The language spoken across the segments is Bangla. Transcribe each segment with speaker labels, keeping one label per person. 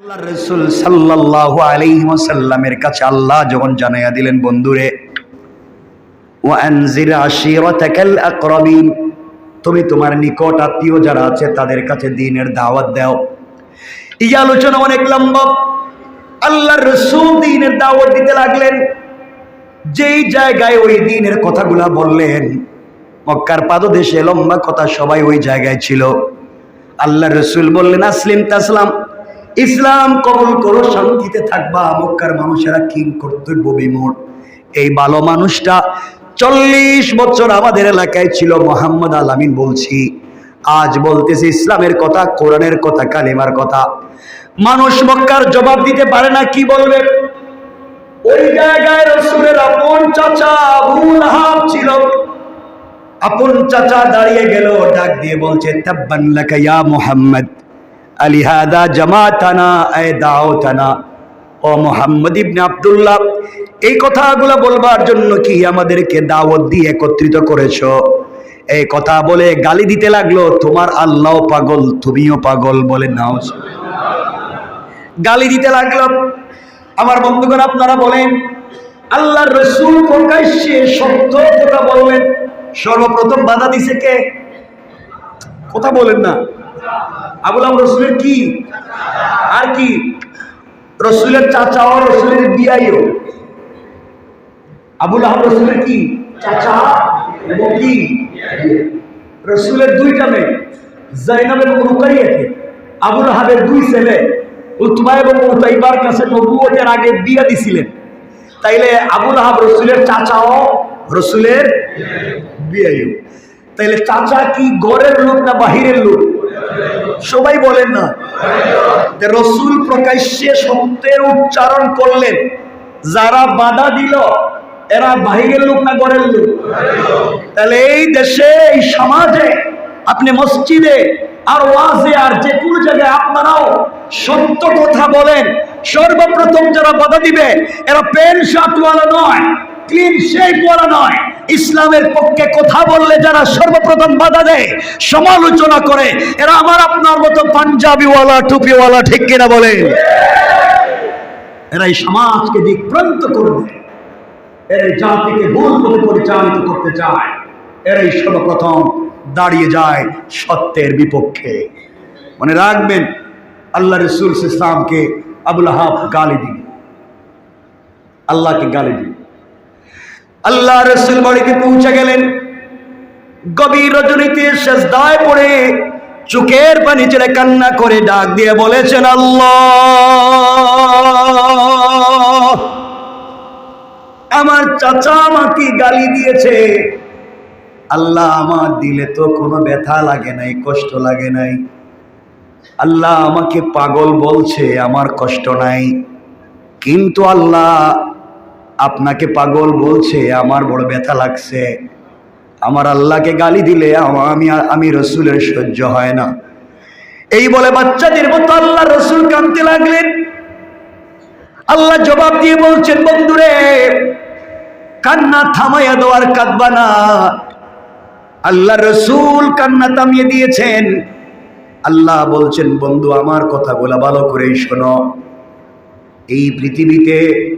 Speaker 1: আল্লাহ রসুল সাল্লাল্লাহু আলাইহি ওয়াসাল্লামের কাছে আল্লাহ যখন জানাইয়া দিলেন, বন্ধুরে তুমি তোমার নিকট আত্মীয় যারা আছে তাদের কাছে দ্বীনের দাওয়াত দাও। এই আলোচনা অনেক লম্বা। আল্লাহ রসুল দ্বীনের দাওয়াত দিতে লাগলেন। যেই জায়গায় ওই দিনের কথাগুলা বললেন, মক্কার পাদদেশে লম্বা কথা সবাই ওই জায়গায় ছিল। আল্লাহ রসুল বললেন, আসলিম তাসলাম। ইসলাম কবল করো, শান্তিতে থাকবা। মক্কার মানুষেরা কিং কর্তব্য বিমূঢ়। এই ভালো মানুষটা চল্লিশ বছর আমাদের এলাকায় ছিল, মোহাম্মদ আলামিন বলছি। আজ বলতেছি, ইসলামের কথা, কোরআনের কথা, কালিমার কথা। মানুষ মক্কার জবাব দিতে পারে না, কি বলবে? ওই জায়গায় রসুলের আপন চাচা আবু হাব ছিল। আপন চাচা দাঁড়িয়ে গেল, ডাক দিয়ে বলছে, তাব্বান লাকা ইয়া মুহাম্মদ। আলি হাদা জামাতানা, আয় দাওতানা। ও মোহাম্মদ ইবনে আব্দুল্লাহ, এই কথাগুলো বলবার জন্য কি আমাদেরকে দাওয়াত দিয়ে একত্রিত করেছ? এই কথা বলে গালি দিতে লাগল, তোমার আল্লাহ পাগল, তুমিও পাগল, বলে নাও গালি দিতে লাগল। আমার বন্ধুগণ, আপনারা বলেন, আল্লাহর রসুল প্রকাশ্যে সত্য কথা বললেন? সর্বপ্রথম বাধা দিছে কে? কথা বলেন না। আবুল আম রসুলের কি? আর কি? রসুলের চাচা ও রসুলের বিয়াইও আবুল আহম রসুলের কি? চাচা কি? রসুলের দুইটা মেয়ে, জাইনাব এবং রুকাইয়াকে। আবুল আহাবের দুই ছেলে, উতবা এবং উতাইবার কাছে নবুয়তের আগে বিয়া দিছিলেন। তাইলে আবুল আহাব রসুলের চাচাও রসুলের বিয়াইও তাইলে চাচা কি ঘরের লোক না বাহিরের লোক? সবাই বলেন না রসুল প্রকাশ্যে সত্যের উচ্চারণ করলেন। যারা বাধা দিল, এরা বাহিরের লোক না ঘরের লোক? তাহলে এই দেশে, এই সমাজে, আপনি মসজিদে আর ওয়াজে আর যে কোনো জায়গায় আপনারাও সত্য কথা বলেন। সর্বপ্রথম যারা বাধা দিবে, এরা প্যান্ট শার্টওয়ালা নয়। ক্লিন শেপওয়ালা নয়। ইসলামের পক্ষে কথা বললে যারা সর্বপ্রথম বাধা দেয়, সমালোচনা করে, এরা আমার আপনার মতো পাঞ্জাবিওয়ালা, টুপিওয়ালা, ঠিক কিনা বলে এরা এই সমাজকে দিকপ্রান্ত করবে এরা জাতিকে ভুল পথে পরিচালিত করতে চায়। এরাই সর্বপ্রথম দাঁড়িয়ে যায় সত্যের বিপক্ষে। মনে রাখবেন, আল্লাহ রসুল ইসলামকে আবুল আহাব গালি দিন আল্লাহকে গালি দিন আল্লাহ রসুল বাড়িতে পৌঁছে গেলেন। গভীর রজনীতে শেষ দায় পড়ে চোখের পানি ছেড়ে কান্না করে ডাক দিয়ে বলেছেন, আল্লাহ, আমার চাচা আমাকে গালি দিয়েছে। আল্লাহ আমার দিলে তো কোনো ব্যথা লাগে নাই, কষ্ট লাগে নাই। আল্লাহ আমাকে পাগল বলছে, আমার কষ্ট নাই। কিন্তু আল্লাহ আপনাকে পাগল বলছে, আমার বড় ব্যথা লাগছে। আমার আল্লাহকে গালি দিলে আমা- আমি রসুলের সহ্য হয় না। এই বলে বাচ্চাদের মতো আল্লাহ রসুল কাঁদতে লাগলেন। আল্লাহ জবাব দিয়ে বলছেন, বন্ধুরে, কান্না থামাইয়া দেওয়ার কাঁদবা না। আল্লাহ রসুল কান্না থামিয়ে দিয়েছেন। আল্লাহ বলছেন, বন্ধু, আমার কথাগুলা ভালো করেই শোনো। এই পৃথিবীতে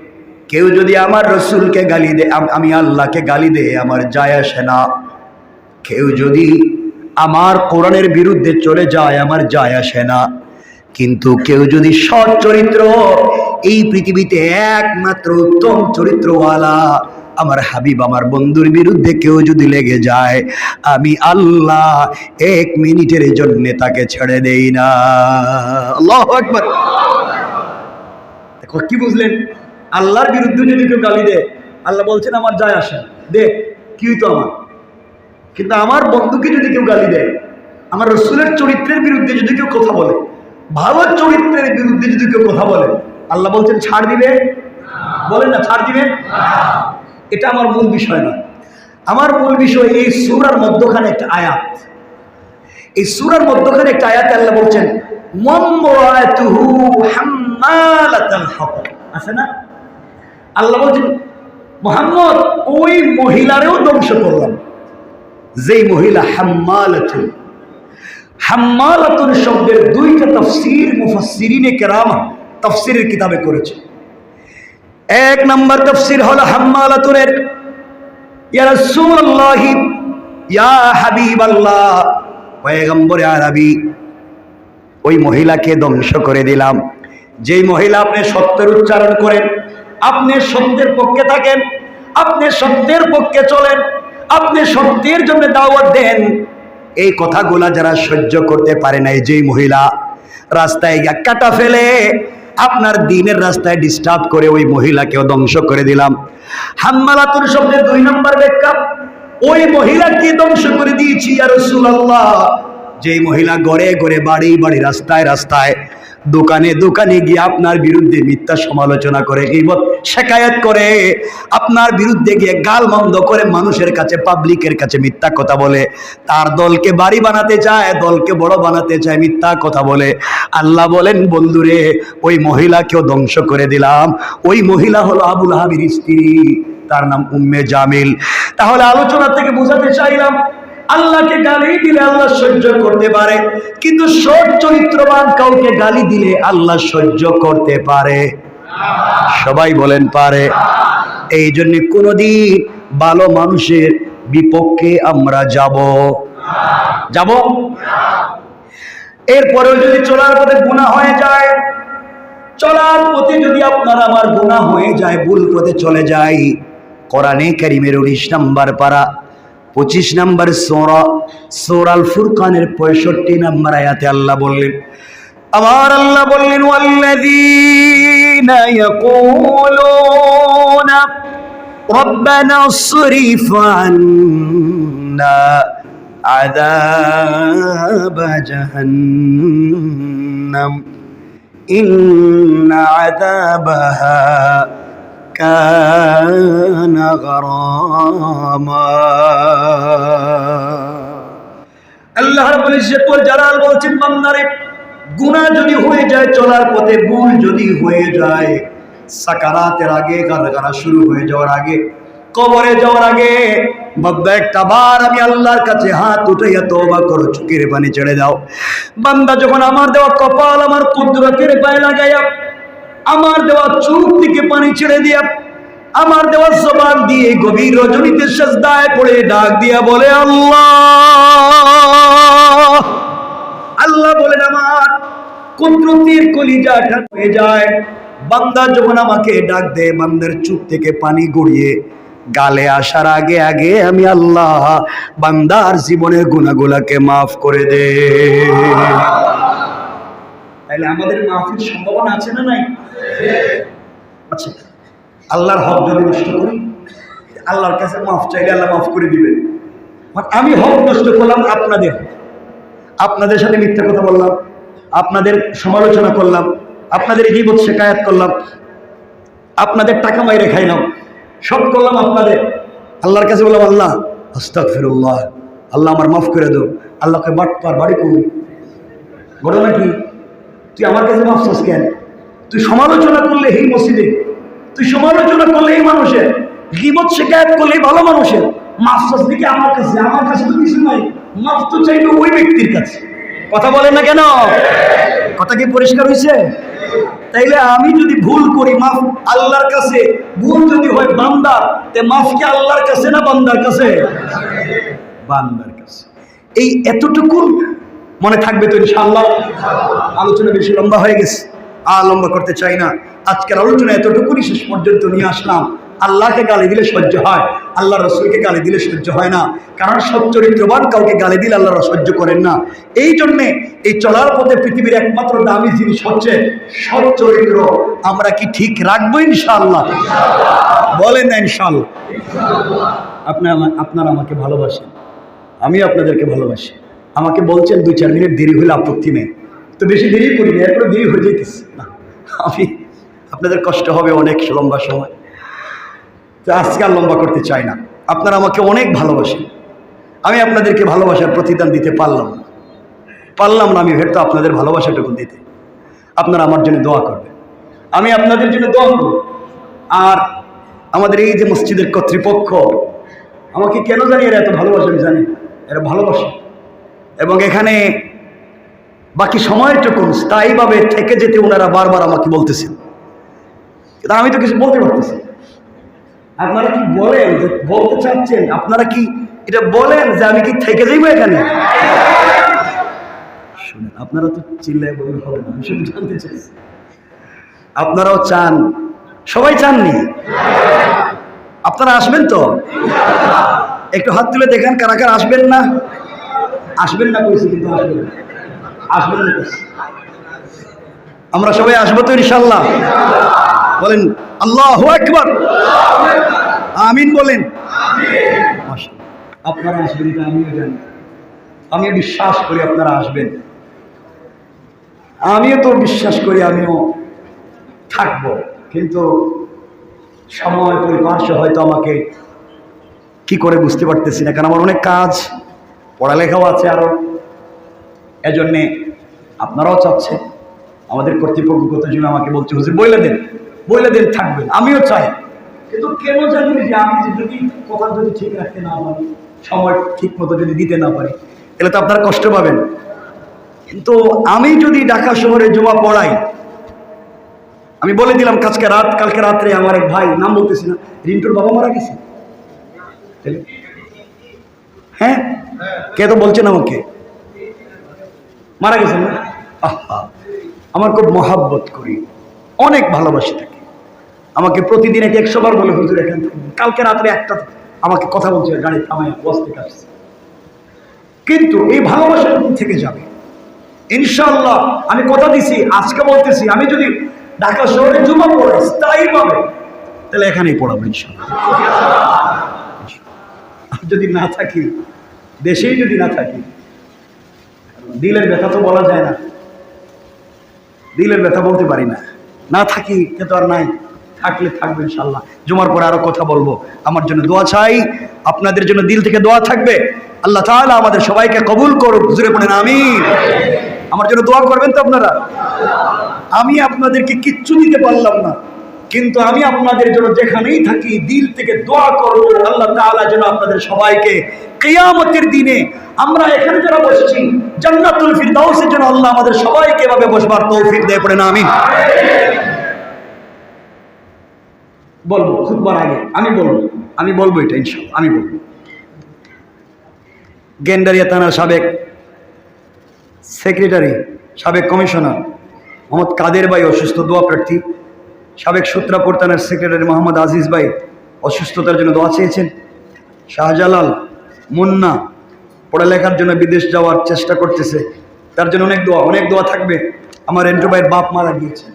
Speaker 1: কেউ যদি আমার রসুলকে গালি দে, আমি আল্লাহকে গালি দে, আমার যায় আসে না। কেউ যদি আমার কোরআনের বিরুদ্ধে চলে যায়, আমার যায় আসে না। কিন্তু কেউ যদি সৎ চরিত্র, এই পৃথিবীতে একমাত্র উত্তম চরিত্রওয়ালা, আমার হাবিব, আমার বন্ধুর বিরুদ্ধে কেউ যদি লেগে যায়, আমি আল্লাহ এক মিনিটের জন্য তাকে ছেড়ে দেই না। দেখো, কি বুঝলেন? আল্লাহর বিরুদ্ধে যদি কেউ গালি দেয়, আল্লাহ বলছেন, আমার যায় আসে। দে, কি তো আমার? কিন্তু আমার বন্ধুকে যদি কেউ গালি দেয়, আমার রসুলের চরিত্রের বিরুদ্ধে যদি কেউ কথা বলে, ভালো চরিত্রের বিরুদ্ধে যদি কেউ কথা বলে, আল্লাহ বলছেন, ছাড় দিবে? বলেন না, ছাড় দিবে? এটা আমার মূল বিষয় না। আমার মূল বিষয় এই সুরার মধ্যখানে একটা আয়াত। এই সুরার মধ্যখানে একটা আয়াত আল্লাহ বলছেন আছে না? আল্লাহ বলছেন, মোহাম্মদ, ওই মহিলারেও ধ্বংস করলাম। যেই মহিলা হাম্মালাতু হাম্মালাতুন শব্দের দুইটা তফসির মুফাসসিরিনে কেরাম তফসিরের কিতাবে করেছে। এক নম্বর তফসির হলো হাম্মালাতুনের, ইয়া রাসূলুল্লাহ, ইয়া হাবিবাল্লাহ, পয়গম্বর আরবি, ওই মহিলাকে ধ্বংস করে দিলাম। যেই মহিলা আপনি সত্যের উচ্চারণ করেন আপনি সত্যের পক্ষে থাকেন, আপনি সত্যের পক্ষে চলেন, আপনি সত্যের জন্য দাওয়াত দেন। এই কথাগুলা যারা সহ্য করতে পারে নাই, যেই মহিলা রাস্তায় কাটা ফেলে, আপনার দিনের রাস্তায় ডিস্টার্ব করে ওই মহিলাকেও ধ্বংস করে দিলাম। হাম্মালাতুর শব্দের দুই নম্বর ব্যাখ্যা, ওই মহিলাকে ধ্বংস করে দিয়েছি আর রাসূলুল্লাহ। যেই মহিলা গড়ে গড়ে বাড়ি বাড়ি রাস্তায় রাস্তায় দোকানে দোকানে গিয়ে আপনার বিরুদ্ধে মিথ্যা সমালোচনা করে, গিবত শেকায়ত করে। আপনার বিরুদ্ধে গিয়ে গাল মন্দ করে মানুষের কাছে, পাবলিকের কাছে মিথ্যা কথা বলে। তার দলকে বাড়ি বানাতে চায়, দলকে বড় বানাতে চায়, মিথ্যা কথা বলে। আল্লাহ বলেন, বন্ধুরে, ওই মহিলাকেও ধ্বংস করে দিলাম। ওই মহিলা হলো আবুল হাবির স্ত্রী, তার নাম উম্মে জামিল। তাহলে আলোচনা থেকে বোঝাতে চাইলাম আল্লাহকে গালি দিলে আল্লাহ সহ্য করতে পারে, কিন্তু সৎ চরিত্রবান কাউকে গালি দিলে আল্লাহ সহ্য করতে পারে। সবাই বলেন পারে। এই জন্য কোনোদিন ভালো মানুষের বিপক্ষে আমরা যাব। যাব? এরপরেও যদি চলার পথে গুণা হয়ে যায়, চলার পথে যদি আপনার আমার গুণা হয়ে যায়, ভুল পথে চলে যাই কোরআনে কারিমের উনিশ নাম্বার পারা পঁচিশ নাম্বার সোরা সোরাল ফুরকানের পঁয়ষট্টি নাম্বার আয়াতে আল্লাহ বললেন আমার আল্লাহ বললেন ওয়াল্লাযীনা ইয়াকুলুনা ربنا اصرف عنا عذاب جهنم إن عذابها كان غراما আল্লাহ রাব্বুল ইজ্জতুল জালাল বলছেন বান্দারে গুনাহ যদি হয়ে যায় চলার পথে ভুল যদি হয়ে যায় সাকারাতের আগে গারগারা শুরু হয়ে যাওয়ার আগে কবরে যাওয়ার আগে বান্দা একটা বার আমি আল্লাহর কাছে হাত উঠাইয়া তওবা করো চোখের পানি ছেড়ে দাও বান্দা যখন আমার দেওয়া কপাল আমার কুদরতের পায়ে লাগাইয়া আমার দেওয়া চোখ থেকে পানি ছেড়ে দিয়া, আমার দেওয়া জবান দিয়ে গভীর রজনীতে সেজদায় পড়ে ডাক দিয়া বলে, আল্লাহ! আল্লাহ বলেন, আমার কুদরতের কলিজাটা হয়ে যায়। বান্দা যখন আমাকে ডাক দেয়, বান্দার চুপ থেকে পানি গড়িয়ে গালে আসার আগে আগে আমি আল্লাহ বান্দার জীবনের গুণাগুলাকে মাফ করে দে। তাহলে আমাদের মাফির সম্ভাবনা আছে না নাই? আচ্ছা আল্লাহর হক যদি নষ্ট করি, আল্লাহর কাছে মাফ চাইলে আল্লাহ মাফ করে দিবেন। আমি হক নষ্ট করলাম আপনাদের। আপনাদের সাথে মিথ্যা কথা বললাম, আপনাদের সমালোচনা করলাম, আপনাদের গিবত শেখায়াত করলাম, আপনাদের টাকা মাইরে খাইলাম, সব করলাম আপনাদের। আল্লাহর কাছে বললাম, আল্লাহ হস্তাক ফিরুল্লাহ আল্লাহ আমার মাফ করে দাও, আল্লাহকে বাট পার বাড়ি করি ঘটনা কি? তুই আমার কাছে মাফ চাস কেন? তুই সমালোচনা করলে এই মসজিদে, তুই সমালোচনা করলে এই মানুষের গিবত শেখায়ত করলে ভালো মানুষের মাফ নাকি আমার কাছে আমার কাছে তো কিছু নাই, মাফ চাইবে ওই ব্যক্তির কাছে। কথা বলেন না কেন? কথা কি পরিষ্কার হয়েছে তাইলে আমি যদি ভুল করি, মাফ আল্লাহর কাছে, ভুল যদি হয় বান্দার তে মাফ কি আল্লাহর কাছে না বান্দার কাছে? বান্দার কাছে। এই এতটুকু মনে থাকবে তো ইনশাআল্লাহ। আলোচনা বেশি লম্বা হয়ে গেছে। লম্বা করতে চাই না। আজকের আলোচনা এতটুকুনি শেষ পর্যন্ত নিয়ে আসলাম। আল্লাহকে গালি দিলে সহ্য হয় আল্লাহ রসুলকে গালি দিলে সহ্য হয় না। কারণ সৎ চরিত্রবান কাউকে গালি দিলে আল্লাহরা সহ্য করেন না। এই জন্যে এই চলার পথে পৃথিবীর একমাত্র দামি জিনিস হচ্ছে সৎ চরিত্র। আমরা কি ঠিক রাখব ইনশাআল্লাহ? বলেন না ইনশাআল্লাহ। আপনি আমা- আপনারা আমাকে ভালোবাসেন। আমি আপনাদেরকে ভালোবাসি। আমাকে বলছেন দুই চার মিনিট দেরি হলে আপত্তি নেই। তো বেশি দেরি করি না এরপরে দেরি হয়ে যেতেছে না, আমি আপনাদের কষ্ট হবে অনেক লম্বা সময়। তো আজকে আর লম্বা করতে চাই না। আপনারা আমাকে অনেক ভালোবাসেন। আমি আপনাদেরকে ভালোবাসার প্রতিদান দিতে পারলাম না। পারলাম না, আমি হয়তো আপনাদের ভালোবাসাটুকু দিতে। আপনারা আমার জন্য দোয়া করবেন। আমি আপনাদের জন্য দোয়া করব। আর আমাদের এই যে মসজিদের কর্তৃপক্ষ, আমাকে কেন জানি এরা এত ভালোবাসে আমি জানি। এরা ভালোবাসে। এবং এখানে বাকি সময়টুকুন স্থায়ীভাবে থেকে যেতে ওনারা বারবার আমাকে বলতেছেন। আমি তো কিছু বলতে পারতেছি আপনারা কি বলেন যে বলতে চাচ্ছেন? আপনারা কি এটা বলেন যে আমি কি থেকে যাইবো এখানে? শুনেন, আপনারা তো চিল্লায় বললে হবে না, আমি জানতে আপনারাও চান, সবাই চাননি? আপনারা আসবেন তো? একটু হাত তুলে দেখেন কারা কারা আসবেন না। আসবেন না কিন্তু আসবেন না। আসবেন আমরা সবাই আসব তো ইনশাল্লাহ বলেন, আল্লাহ একবার আমিন বলেন। আপনারা আসবেন আমিও জানি। আমিও বিশ্বাস করি আপনারা আসবেন। আমিও তো বিশ্বাস করি আমিও থাকব। কিন্তু সময় পরিপার্শ্ব হয়তো আমাকে কি করে বুঝতে পারতেছি না, কারণ আমার অনেক কাজ, পড়ালেখাও আছে আরও এজন্যে আপনারাও চাচ্ছেন। আমাদের কর্তৃপক্ষ কত জন আমাকে বলছে, হুজুর, বইলে দেন বইলে দেন, থাকবেন, আমিও চাই। কিন্তু কেন জানি যে আমি যদি কথা যদি ঠিক রাখতে না পারি, সময় ঠিক মতো যদি দিতে না পারি, তাহলে তো আপনারা কষ্ট পাবেন। কিন্তু আমি যদি ঢাকা শহরে জমা পড়াই, আমি বলে দিলাম কালকে রাত, কালকে রাত্রে আমার এক ভাই, নাম বলতেছি না, রিন্টুর বাবা মারা গেছে? হ্যাঁ? কে তো বলছেন আমাকে? মারা গেছেন না? আহা, আমার খুব মহাব্বত করি। অনেক ভালোবাসি তাকে। আমাকে প্রতিদিন এক একশো বার বলে, হুজুর, এখান কালকে রাত্রে একটা আমাকে কথা বলছে গাড়ি থামায়, বস থেকে কিন্তু এই ভালোবাসা একদিন থেকে যাবে। ইনশাল্লাহ আমি কথা দিছি, আজকে বলতেছি, আমি যদি ঢাকা শহরে জমা পড়ে স্থায়ীভাবে তাহলে এখানেই পড়াবো ইনশাল্লাহ যদি না থাকি, দেশেই যদি না থাকি দিলের ব্যথা তো বলা যায় না। দিলের ব্যথা বলতে পারি না। না থাকি কে তো আর নাই। থাকলে থাকবে ইনশাল্লাহ জমার পরে আরও কথা বলব। আমার জন্য দোয়া চাই। আপনাদের জন্য দিল থেকে দোয়া থাকবে। আল্লাহ তাআলা আমাদের সবাইকে কবুল করুক। হুজুরে পড়েন আমি আমার জন্য দোয়া করবেন তো আপনারা? আমি আপনাদেরকে কিচ্ছু দিতে পারলাম না। কিন্তু আমি আপনাদের জন্য যেখানেই থাকি, দিল থেকে দোয়া করব, আল্লাহ তাআলা যেন আপনাদের সবাইকে কিয়ামতের দিনে আমরা এখানে যারা বসছি, জান্নাতুল ফিরদাউসের জন্য আল্লাহ আমাদের সবাইকে এভাবে বসবার তৌফিক দেয় পড়ে না, আমিন। বলব খুববার আগে, আমি বলব আমি বলব এটা ইনশাল্লাহ আমি বলব। গেন্ডারিয়া থানার সাবেক সেক্রেটারি, সাবেক কমিশনার, মোহাম্মদ কাদের ভাই, অসুস্থ দোয়া প্রার্থী সাবেক সূত্রাপুর থানার সেক্রেটারি মোহাম্মদ আজিজ ভাই অসুস্থতার জন্য দোয়া চেয়েছেন। শাহজালাল মুন্না পড়ালেখার জন্য বিদেশ যাওয়ার চেষ্টা করতেছে। তার জন্য অনেক দোয়া অনেক দোয়া থাকবে। আমার এন্টু ভাইয়ের বাপ মারা গিয়েছে।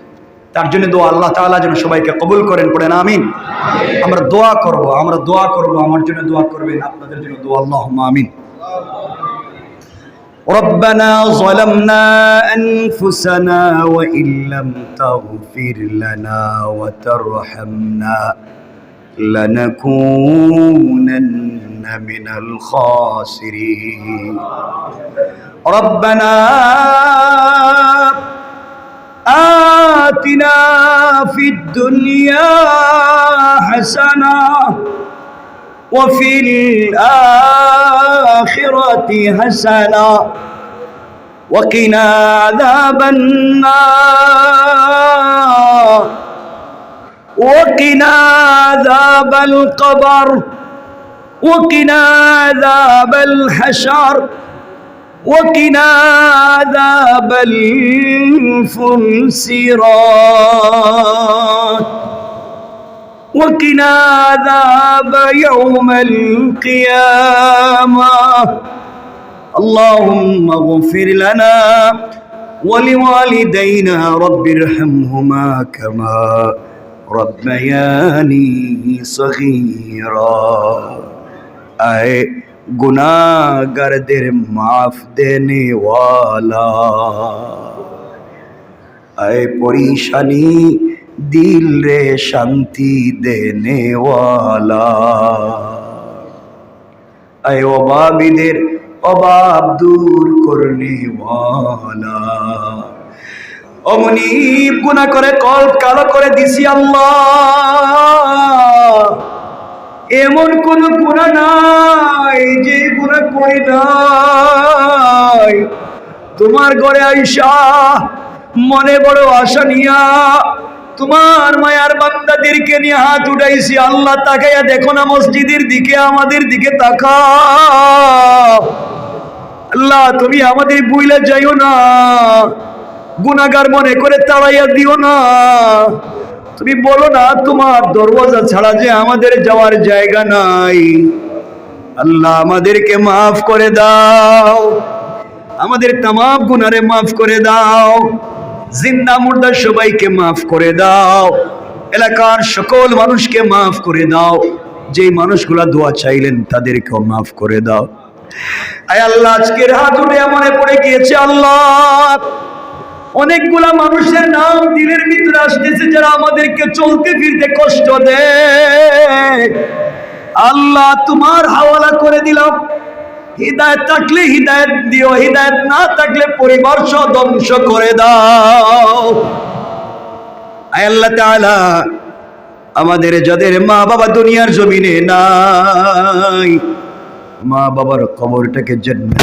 Speaker 1: তার জন্য দোয়া আল্লাহ তাআলা যেন সবাইকে কবুল করেন, পড়েন, আমিন। আমরা দোয়া করব, আমরা দোয়া করব, আমার জন্য দোয়া করবেন, আপনাদের জন্য দোয়া আল্লাহ আমিন। ربنا ظلمنا أنفسنا وإن لم تغفر لنا وترحمنا لنكونن من الخاسرين. ربنا آتنا في الدنيا حسنة وفي الآخرة حسنة وقنا عذاب النار. وقنا عذاب القبر. وقنا عذاب الحشر. وقنا عذاب الفلسرات وقنا عذاب يوم القيامة. اللهم اغفر لنا ولوالدينا رب ارحمهما كما ربياني صغيرا. اي گناہ گردر معاف دینے والا اے پریشانی দিল রে শান্তি দেনে ওয়ালা আয় অভাবীদের অভাব দূর করনে ওয়ালা অমনি গুণা করে কল কালো করে দিছি আল্লাহ। এমন কোন গুণা নাই যে গুণা করি নাই। তোমার ঘরে আইসা মনে বড় আশা নিয়া তোমার মায়ার বান্দাদেরকে নিয়ে হাত উঠাইছি। আল্লাহ তাকাইয়া দেখো না মসজিদের দিকে, আমাদের দিকে তাকাও। আল্লাহ, তুমি আমাদের বুইলে যাইও না। গুনাগার মনে করে তাড়াইয়া দিও না। তুমি বলো না, তোমার দরওয়াজা ছাড়া যে আমাদের যাওয়ার জায়গা নাই। আল্লাহ, আমাদেরকে মাফ করে দাও। আমাদের তামাম গুনারে মাফ করে দাও। জিন্দা মুর্দা সবাইকে মাফ করে দাও। এলাকার সকল মানুষকে মাফ করে দাও। যেই মানুষগুলা দোয়া চাইলেন তাদেরকেও মাফ করে দাও। আল্লাহ, আজকের হাত উঠে পড়ে আল্লাহ। অনেকগুলা মানুষের নাম আসতেছে যারা আমাদেরকে চলতে ফিরতে কষ্ট আল্লাহ, তোমার হাওয়ালা করে দিলাম। হৃদায়ত থাকলে হৃদায়ত দিও, হৃদায়ত না থাকলে পরিবার সহ ধ্বংস করে দাও। আল্লাহ তাআলা, আমাদের যাদের মা বাবা দুনিয়ার জমিনে নাই মা বাবার কবরটাকে আল্লাহ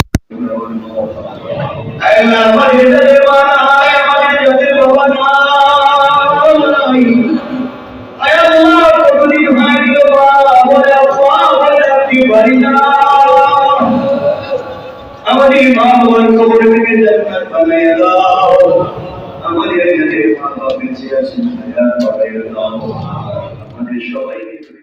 Speaker 1: আমাদের যাদের মা নাই, আমাদের যাদের বাবা নাই। আয় আল্লাহ, কতদিন হয়ে গেল মা, বলে আব্বা, বলে রাখতে পারি না। আমাদের মা বাবার কবর থেকে জান্নাত বানাইয়া দাও আমাদের যাদের মা বাবা বেঁচে আছেন হায়াত বাড়াইয়া দাও আমাদের সবাইকে